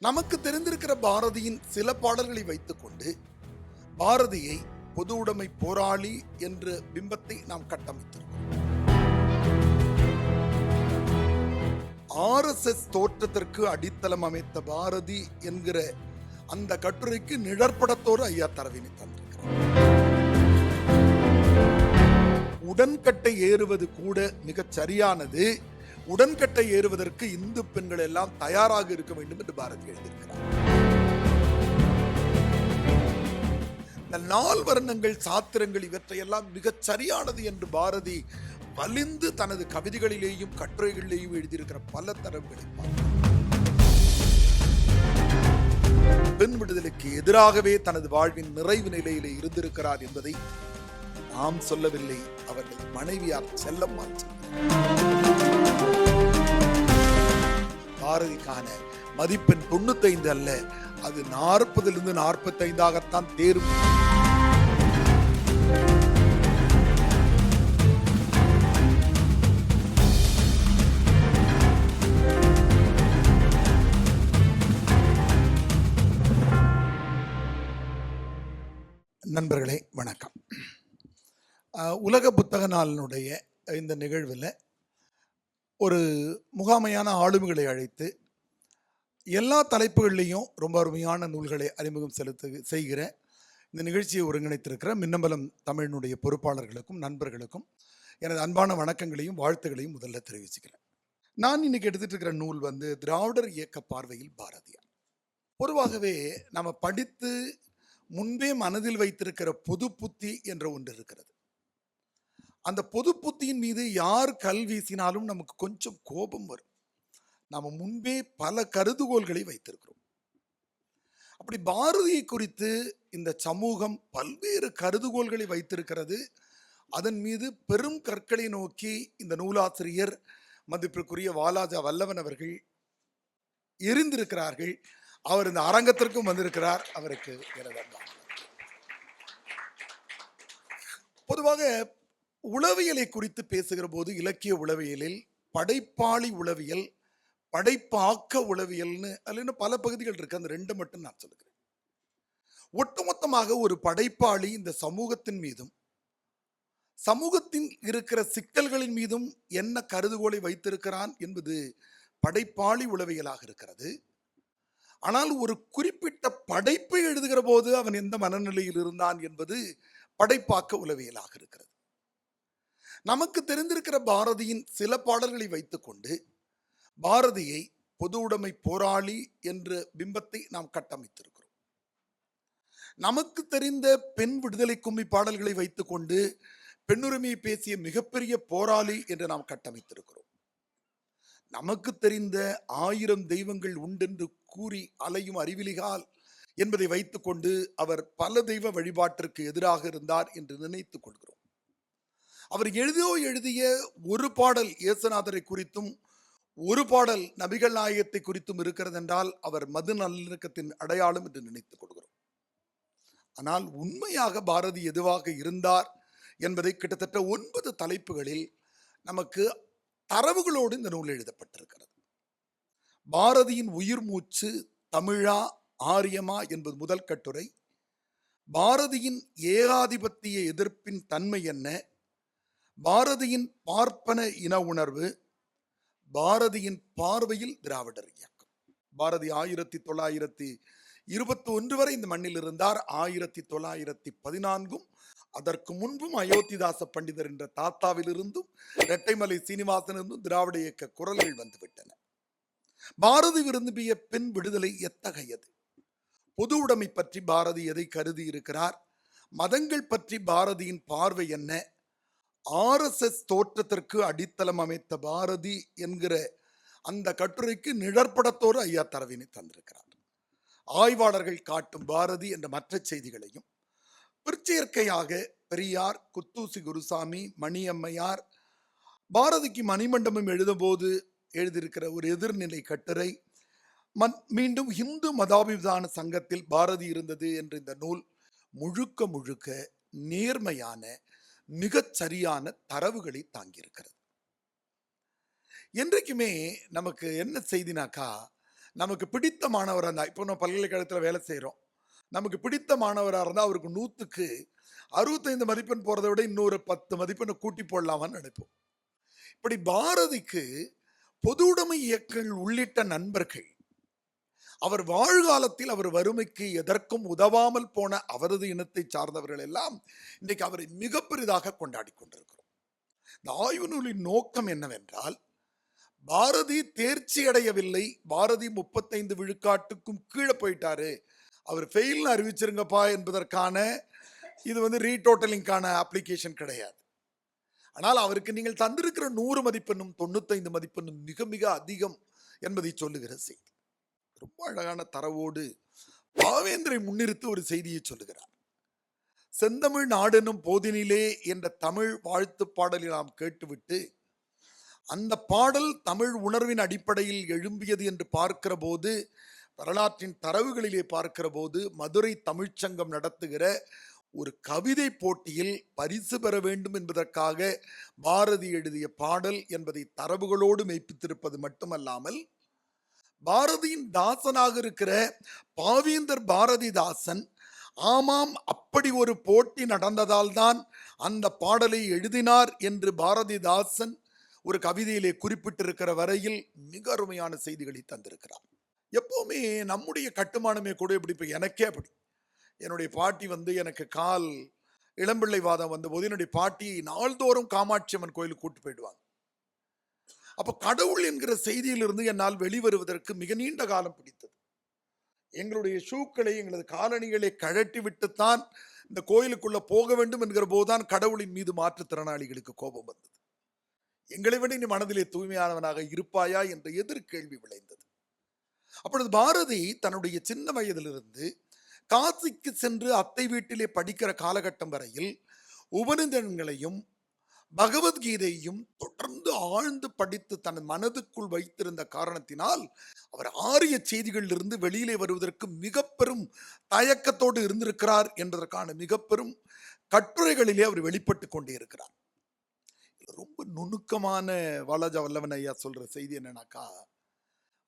நமக்கு தெரிந்திருக்கிற பாரதியின் சில பாடல்களை வைத்துக்கொண்டு பாரதியை பொது உடைமை போராளி என்ற பிம்பத்தை நாம் கட்டமைத்திருக்கிறோம். ஆர்எஸ்எஸ் தோற்றத்திற்கு அடித்தளம் அமைத்த பாரதி என்கிற அந்த கட்டுரைக்கு நிழற்படத்தோடு ஐயா தரவினை தந்திருக்கிறார். உடன்கட்டை ஏறுவது கூட மிகச் சரியானது உடன்கட்டை ஏறுவதற்கு இந்து பெண்கள் எல்லாம் தயாராக இருக்க வேண்டும் என்று பாரதி எழுதியிருக்கிறார் இந்த நால் வர்ணங்கள் சாத்திரங்கள் இவற்றையெல்லாம் மிகச் சரியானது என்று பாரதி வலிந்து தனது கவிதைகளிலேயும் கட்டுரைகளிலேயும் எழுதியிருக்கிற பல தரவுகளை பெண் விடுதலைக்கு எதிராகவே தனது வாழ்வின் நிறைவு நிலையிலே இருந்திருக்கிறார் என்பதை நாம் சொல்லவில்லை. அவர்கள் மனைவியார் செல்லம்மாள் பாரதிக்கான மதிப்பெண் தொண்ணூத்தைந்து அல்ல அது நாற்பதிலிருந்து நாற்பத்தைந்தாகத்தான் தேரும். நண்பர்களே வணக்கம். உலக புத்தக நாளினுடைய இந்த நிகழ்வில் ஒரு முகாமையான ஆளுமைகளை அழைத்து எல்லா தலைப்புகள்லேயும் ரொம்ப அருமையான நூல்களை அறிமுகம் செலுத்து செய்கிற இந்த நிகழ்ச்சியை ஒருங்கிணைத்திருக்கிற மின்னம்பலம் தமிழினுடைய பொறுப்பாளர்களுக்கும் நண்பர்களுக்கும் எனது அன்பான வணக்கங்களையும் வாழ்த்துகளையும் முதல்ல தெரிவிச்சுக்கிறேன். நான் இன்னைக்கு எடுத்துட்டு இருக்கிற நூல் வந்து திராவிடர் இயக்க பார்வையில் பாரதியார். பொதுவாகவே நம்ம படித்து முன்பே மனதில் வைத்திருக்கிற பொது புத்தி என்ற ஒன்று இருக்கிறது. அந்த பொது புத்தியின் மீது யார் கல் வீசினாலும் நமக்கு கொஞ்சம் கோபம் வரும். நாம் முன்பே பல கருதுகோள்களை வைத்திருக்கிறோம். அப்படி பாரதியை குறித்து இந்த சமூகம் பல்வேறு கருதுகோள்களை வைத்திருக்கிறது. அதன் மீது பெரும் கற்களை நோக்கி இந்த நூலாசிரியர் மதிப்பிற்குரிய வாலாஜா வல்லவன் அவர்கள் எரிந்திருக்கிறார்கள். அவர் இந்த அரங்கத்திற்கும் வந்திருக்கிறார். அவருக்கு எனது பொதுவாக உளவியலை குறித்து பேசுகிற போது இலக்கிய உளவியலில் படைப்பாளி உளவியல் படைப்பாக்க உளவியல்னு அதுல பல பகுதிகள் இருக்கு. அந்த ரெண்டு மட்டும் நான் சொல்லுகிறேன். ஒட்டுமொத்தமாக ஒரு படைப்பாளி இந்த சமூகத்தின் மீதும் சமூகத்தின் இருக்கிற சிக்கல்களின் மீதும் என்ன கருதுகோளை வைத்திருக்கிறான் என்பது படைப்பாளி உளவியலாக இருக்கிறது. ஆனால் ஒரு குறிப்பிட்ட படைப்பை எழுதுகிற போது அவன் எந்த மனநிலையில் இருந்தான் என்பது படைப்பாக்க உளவியலாக இருக்கிறது. நமக்கு தெரிந்திருக்கிற பாரதியின் சில பாடல்களை வைத்துக்கொண்டு பாரதியை பொது உடைமை போராளி என்ற பிம்பத்தை நாம் கட்டமைத்திருக்கிறோம். நமக்கு தெரிந்த பெண் விடுதலை கும்மி பாடல்களை வைத்துக்கொண்டு பெண்ணுரிமையை பேசிய மிகப்பெரிய போராளி என்று நாம் கட்டமைத்திருக்கிறோம். நமக்கு தெரிந்த ஆயிரம் தெய்வங்கள் உண்டென்று கூறி அலையும் அறிவிலிகால் என்பதை வைத்துக்கொண்டு அவர் பல தெய்வ வழிபாட்டிற்கு எதிராக இருந்தார் என்று நினைத்துக் கொள்கிறோம். அவர் எழுதியோ எழுதிய ஒரு பாடல் இயேசுநாதரை குறித்தும் ஒரு பாடல் நபிகள் நாயகத்தை குறித்தும் இருக்கிறது என்றால் அவர் மது நல்லிணக்கத்தின் அடையாளம் என்று நினைத்துக் கொள்கிறோம். ஆனால் உண்மையாக பாரதி எதுவாக இருந்தார் என்பதை கிட்டத்தட்ட ஒன்பது தலைப்புகளில் நமக்கு தரவுகளோடு இந்த நூல் எழுதப்பட்டிருக்கிறது. பாரதியின் உயிர் மூச்சு தமிழா ஆரியமா என்பது முதல் கட்டுரை. பாரதியின் ஏகாதிபத்திய எதிர்ப்பின் தன்மை என்ன? பாரதியின் பார்ப்பன இன உணர்வு பாரதியின் பார்வையில் திராவிடர் இயக்கம். பாரதி ஆயிரத்தி தொள்ளாயிரத்தி இருபத்தி ஒன்று வரை இந்த மண்ணில் இருந்தார். ஆயிரத்தி தொள்ளாயிரத்தி பதினான்கும் அதற்கு முன்பும் அயோத்திதாச பண்டிதர் என்ற தாத்தாவிலிருந்தும் இரட்டைமலை சீனிவாசனிருந்தும் திராவிட இயக்க குரல்கள் வந்துவிட்டன. பாரதி விரும்பிய பெண் விடுதலை எத்தகையது? பொது உடைமை பற்றி பாரதி எதை கருதி இருக்கிறார் மதங்கள் பற்றி பாரதியின் பார்வை என்ன? ஆர்எஸ்எஸ் தோற்றத்திற்கு அடித்தளம் அமைத்த பாரதி என்கிற அந்த கட்டுரைக்கு நிழற்படத்தோடு ஐயா தரவினை தந்திருக்கிறார். ஆய்வாளர்கள் காட்டும் பாரதி என்ற மற்ற செய்திகளையும் பிற்சேர்க்கையாக பெரியார் குத்தூசி குருசாமி மணியம்மையார் பாரதிக்கு மணிமண்டபம் எழுதும்போது எழுதியிருக்கிற ஒரு எதிர்நிலை கட்டுரை மன் மீண்டும் இந்து மதாபிதான சங்கத்தில் பாரதி இருந்தது என்ற இந்த நூல் முழுக்க முழுக்க நேர்மையான மிகச் சரியான தரவுகளை தாங்கியிருக்கிறது. என்றைக்குமே நமக்கு என்ன செய்தினாக்கா நமக்கு பிடித்த மாணவராக இருந்தால் இப்போ நம்ம பல்கலைக்கழகத்தில் வேலை செய்கிறோம் நமக்கு பிடித்த மாணவராக இருந்தால் அவருக்கு நூற்றுக்கு அறுபத்தைந்து மதிப்பெண் போகிறத விட இன்னொரு பத்து மதிப்பெண்ணை கூட்டி போடலாமான்னு நினைப்போம். இப்படி பாரதிக்கு பொது உடைமை இயக்கங்கள் உள்ளிட்ட நண்பர்கள் அவர் வாழ்காலத்தில் அவர் வறுமைக்கு எதற்கும் உதவாமல் போன அவரது இனத்தை சார்ந்தவர்கள் எல்லாம் இன்றைக்கு அவரை மிக பெரிதாக கொண்டாடி கொண்டிருக்கிறோம். இந்த ஆய்வு நூலின் நோக்கம் என்னவென்றால் பாரதி தேர்ச்சி அடையவில்லை பாரதி முப்பத்தைந்து விழுக்காட்டுக்கும் கீழே போயிட்டாரு. அவர் ஃபெயில்னு அறிவிச்சிருங்கப்பா என்பதற்கான இது வந்து ரீடோட்டலிங்கான அப்ளிகேஷன் கிடையாது. ஆனால் அவருக்கு நீங்கள் தந்திருக்கிற நூறு மதிப்பெண்ணும் தொண்ணூத்தைந்து மதிப்பெண்ணும் மிக மிக அதிகம் என்பதை சொல்லுகிற செய்தி. ரொம்ப அழகான தரவோடு பாவேந்திரை முன்னிறுத்து ஒரு செய்தியை சொல்லுகிறார். செந்தமிழ் நாடெனும் போதினிலே என்ற தமிழ் வாழ்த்து பாடலை நாம் கேட்டுவிட்டு அந்த பாடல் தமிழ் உணர்வின் அடிப்படையில் எழும்பியது என்று பார்க்கிற போது வரலாற்றின் தரவுகளிலே பார்க்கிற போது மதுரை தமிழ்ச்சங்கம் நடத்துகிற ஒரு கவிதை போட்டியில் பரிசு பெற வேண்டும் என்பதற்காக பாரதி எழுதிய பாடல் என்பதை தரவுகளோடு மெய்ப்பித்திருப்பது மட்டுமல்லாமல் பாரதியின் தாசனாக இருக்கிற பாவேந்தர் பாரதிதாசன் ஆமாம் அப்படி ஒரு போட்டி நடந்ததால் தான் அந்த பாடலை எழுதினார் என்று பாரதிதாசன் ஒரு கவிதையிலே குறிப்பிட்டிருக்கிற வரையில் மிக அருமையான செய்திகளை தந்திருக்கிறார். எப்போவுமே நம்முடைய கட்டுமானமே கூட இப்படி இப்போ எனக்கே அப்படி. என்னுடைய பாட்டி வந்து எனக்கு கால் இளம்பிள்ளை வாதம் வந்தபோது என்னுடைய பாட்டி நாள்தோறும் காமாட்சி அம்மன் கோயிலுக்கு கூட்டு போயிடுவாங்க. அப்போ கடவுள் என்கிற செய்தியிலிருந்து என்னால் வெளிவருவதற்கு மிக நீண்ட காலம் பிடித்தது. எங்களுடைய ஷூக்களை எங்களது காலணிகளை கழட்டி விட்டுத்தான் இந்த கோயிலுக்குள்ளே போக வேண்டும் என்கிற போதுதான் கடவுளின் மீது மாற்றுத்திறனாளிகளுக்கு கோபம் வந்தது. எங்களை விட நீ மனதிலே தூய்மையானவனாக இருப்பாயா என்ற எதிர்கேள்வி விளைந்தது. அப்பொழுது பாரதி தன்னுடைய சின்ன வயதிலிருந்து காசிக்கு சென்று அத்தை வீட்டிலே படிக்கிற காலகட்டம் வரையில் உபநிதன்களையும் பகவத்கீதையும் தொடர்ந்து ஆழ்ந்து படித்து தன் மனதுக்குள் வைத்திருந்த காரணத்தினால் அவர் ஆரிய செய்திகளிலிருந்து வெளியிலே வருவதற்கு மிக பெரும் தயக்கத்தோடு இருந்திருக்கிறார் என்பதற்கான மிக பெரும் கட்டுரைகளிலே அவர் வெளிப்பட்டு கொண்டே இருக்கிறார் ரொம்ப நுணுக்கமான வாலாஜா வல்லவன் ஐயா சொல்ற செய்தி என்னன்னாக்கா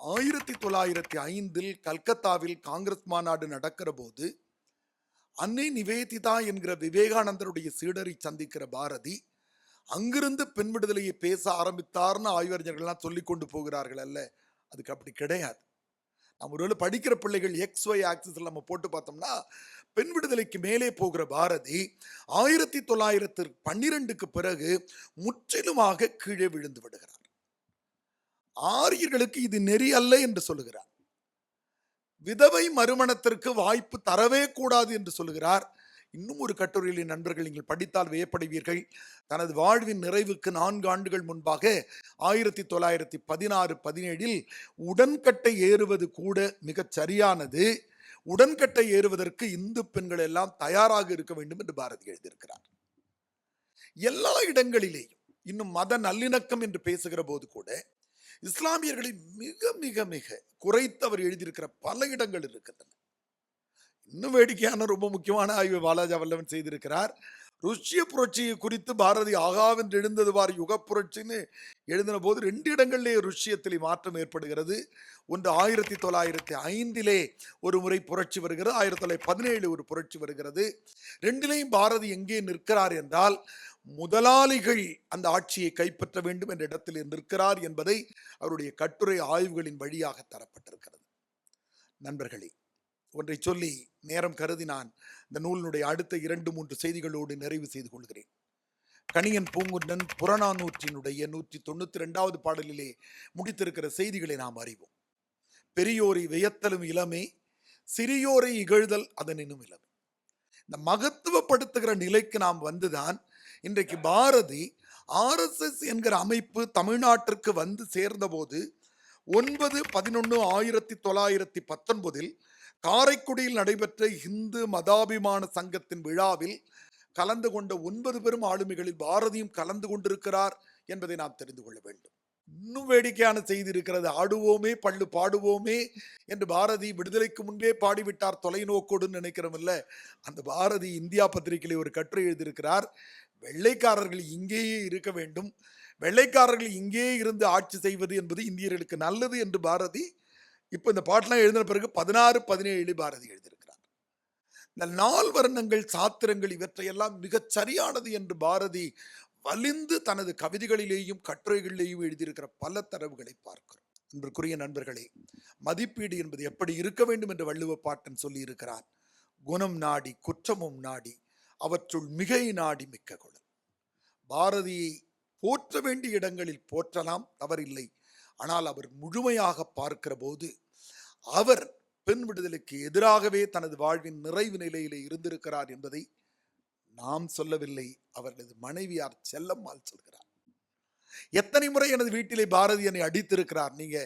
ஆயிரத்தி தொள்ளாயிரத்தி ஐந்தில் கல்கத்தாவில் காங்கிரஸ் மாநாடு நடக்கிற போது அன்னை நிவேதிதா என்கிற விவேகானந்தருடைய சீடரை சந்திக்கிற பாரதி அங்கிருந்து பெண் விடுதலையை பேச ஆரம்பித்தார்னு ஆய்வறிஞர்கள்லாம் சொல்லி கொண்டு போகிறார்கள் அல்ல. அதுக்கு அப்படி கிடையாது. நம்ம ஒருவேளை படிக்கிற பிள்ளைகள் எக்ஸ் ஒய் ஆக்சிஸில் நம்ம போட்டு பார்த்தோம்னா பெண் விடுதலைக்கு மேலே போகிற பாரதி ஆயிரத்தி தொள்ளாயிரத்து பன்னிரெண்டுக்கு பிறகு முற்றிலுமாக கீழே விழுந்து விடுகிறார். ஆரியர்களுக்கு இது நெறி அல்ல என்று சொல்லுகிறார். விதவை மறுமணத்திற்கு வாய்ப்பு தரவே கூடாது என்று சொல்லுகிறார். இன்னும் ஒரு கட்டுரையில் நண்பர்கள் நீங்கள் படித்தால் வியப்படைவீர்கள். தனது வாழ்வின் நிறைவுக்கு நான்கு ஆண்டுகள் முன்பாக ஆயிரத்தி தொள்ளாயிரத்தி பதினாறு பதினேழில் உடன்கட்டை ஏறுவது கூட மிகச் சரியானது. உடன்கட்டை ஏறுவதற்கு இந்து பெண்கள் எல்லாம் தயாராக இருக்க வேண்டும் என்று பாரதி எழுதியிருக்கிறார். எல்லா இடங்களிலேயும் இன்னும் மத நல்லிணக்கம் என்று பேசுகிற போது கூட இஸ்லாமியர்களை மிக மிக மிக குறைத்து அவர் எழுதியிருக்கிற பல இடங்கள் இருக்கின்றன. இன்னும் வேடிக்கையான ரொம்ப முக்கியமான ஆய்வு பாலாஜா வல்லவன் செய்திருக்கிறார். ருஷ்ய புரட்சியை குறித்து பாரதி ஆகாவென்று எழுந்தது வார் யுக புரட்சின்னு எழுதின போது ரெண்டு இடங்களிலே ருஷ்யத்தில் மாற்றம் ஏற்படுகிறது. ஒன்று ஆயிரத்தி தொள்ளாயிரத்தி ஐந்திலே ஒரு முறை புரட்சி வருகிறது ஆயிரத்தி தொள்ளாயிரத்தி பதினேழு ஒரு புரட்சி வருகிறது. ரெண்டிலையும் பாரதி எங்கே நிற்கிறார் என்றால் முதலாளிகள் அந்த ஆட்சியை கைப்பற்ற வேண்டும் என்ற இடத்தில் நிற்கிறார் என்பதை அவருடைய கட்டுரை ஆய்வுகளின் வழியாக தரப்பட்டிருக்கிறது. நண்பர்களே ஒன்றை சொல்லி நேரம் கருதி நான் இந்த நூலினுடைய அடுத்த இரண்டு மூன்று செய்திகளோடு நிறைவு செய்து கொள்கிறேன். கணியன் பூங்குன்றன் புறநானூற்றினுடைய நூற்றி தொண்ணூற்றி ரெண்டாவது பாடலிலே முடித்திருக்கிற செய்திகளை நாம் அறிவோம். பெரியோரை வியத்தலும் இளமே சிறியோரை இகழ்தல் அதனினும் இளமை. இந்த மகத்துவப்படுத்துகிற நிலைக்கு நாம் வந்துதான் இன்றைக்கு பாரதி ஆர்எஸ்எஸ் என்கிற அமைப்பு தமிழ்நாட்டிற்கு வந்து சேர்ந்தபோது ஒன்பது பதினொன்று ஆயிரத்தி தொள்ளாயிரத்தி பத்தொன்பதில் காரைக்குடியில் நடைபெற்ற இந்து மதாபிமான சங்கத்தின் விழாவில் கலந்து கொண்ட ஒன்பது பெரும் ஆளுமைகளில் பாரதியும் கலந்து கொண்டிருக்கிறார் என்பதை நாம் தெரிந்து கொள்ள வேண்டும். இன்னும் வேடிக்கையான செய்தி இருக்கிறது. ஆடுவோமே பள்ளு பாடுவோமே என்று பாரதி விடுதலைக்கு முன்பே பாடிவிட்டார் தொலைநோக்கோடுன்னு நினைக்கிறோமில்ல அந்த பாரதி இந்தியா பத்திரிகையில் ஒரு கட்டுரை எழுதியிருக்கிறார். வெள்ளைக்காரர்கள் இங்கேயே இருக்க வேண்டும். வெள்ளைக்காரர்கள் இங்கே இருந்து ஆட்சி செய்வது என்பது இந்தியர்களுக்கு நல்லது என்று பாரதி இப்போ இந்த பாட்டெலாம் எழுதின பிறகு பதினாறு பதினேழு பாரதி எழுதியிருக்கிறார். இந்த நால் வர்ணங்கள் சாத்திரங்கள் இவற்றையெல்லாம் மிகச் சரியானது என்று பாரதி வலிந்து தனது கவிதைகளிலேயும் கட்டுரைகளிலேயும் எழுதியிருக்கிற பல தரவுகளை பார்க்கிறோம். அன்பிற்குரிய நண்பர்களே மதிப்பீடு என்பது எப்படி இருக்க வேண்டும் என்று வள்ளுவ பாட்டன் சொல்லியிருக்கிறார். குணம் நாடி குற்றமும் நாடி அவற்றுள் மிகை நாடி மிக்க குழல் பாரதியை போற்ற வேண்டிய இடங்களில் போற்றலாம் தவறில்லை. ஆனால் அவர் முழுமையாக பார்க்கிற போது அவர் பெண் விடுதலுக்கு எதிராகவே தனது வாழ்வின் நிறைவு நிலையிலே இருந்திருக்கிறார் என்பதை நாம் சொல்லவில்லை. அவரது மனைவியார் செல்லம்மாள் சொல்கிறார். எத்தனை முறை எனது வீட்டிலே பாரதி என்னை அடித்திருக்கிறார். நீங்க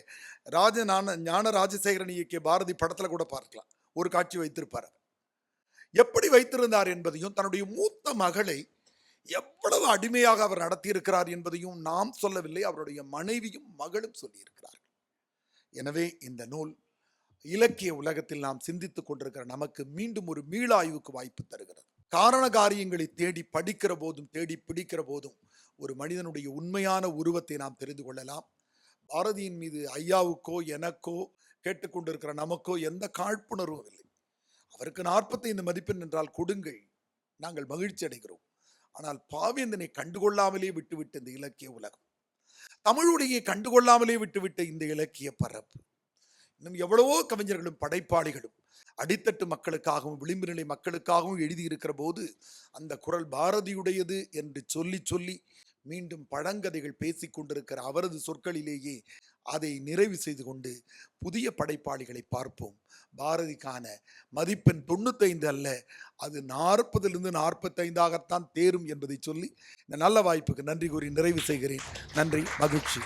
ராஜ ஞான ஞான ராஜசேகரன் இயக்கிய பாரதி படத்துல கூட பார்க்கலாம். ஒரு காட்சி வைத்திருப்பார் எப்படி வைத்திருந்தார் என்பதையும் தன்னுடைய மூத்த மகளை எவ்வளவு அடிமையாக அவர் நடத்தியிருக்கிறார் என்பதையும் நாம் சொல்லவில்லை. அவருடைய மனைவியும் மகளும் சொல்லியிருக்கிறார்கள். எனவே இந்த நூல் இலக்கிய உலகத்தில் நாம் சிந்தித்துக் கொண்டிருக்கிற நமக்கு மீண்டும் ஒரு மீளாய்வுக்கு வாய்ப்பு தருகிறது. காரண காரியங்களை தேடி படிக்கிற போதும் தேடி பிடிக்கிற போதும் ஒரு மனிதனுடைய உண்மையான உருவத்தை நாம் தெரிந்து கொள்ளலாம். பாரதியின் மீது ஐயாவுக்கோ எனக்கோ கேட்டுக்கொண்டிருக்கிற நமக்கோ எந்த காழ்ப்புணர்வும் இல்லை. அவருக்கு நாற்பத்தைந்து மதிப்பெண் என்றால் கொடுங்கள். நாங்கள் மகிழ்ச்சி அடைகிறோம் ஆனால் பாவேந்தனை கண்டுகொள்ளாமலே விட்டுவிட்ட இந்த இலக்கிய உலகம். தமிழுடைய கண்டுகொள்ளாமலே விட்டுவிட்ட இந்த இலக்கிய பரப்பு. இன்னும் எவ்வளவோ கவிஞர்களும் படைப்பாளிகளும் அடித்தட்டு மக்களுக்காகவும் விளிம்பு நிலை மக்களுக்காகவும் எழுதியிருக்கிற போது அந்த குரல் பாரதியுடையது என்று சொல்லி சொல்லி மீண்டும் பழங்கதைகள் பேசிக் கொண்டிருக்கிற அவரது சொற்களிலேயே அதை நிறைவு செய்து கொண்டு புதிய படைப்பாளிகளை பார்ப்போம். பாரதிக்கான மதிப்பெண் தொண்ணூத்தைந்து அல்ல அது நாற்பதிலிருந்து நாற்பத்தைந்தாகத்தான் தேரும் என்பதை சொல்லி இந்த நல்ல வாய்ப்புக்கு நன்றி கூறி நிறைவு செய்கிறேன். நன்றி மகிழ்ச்சி.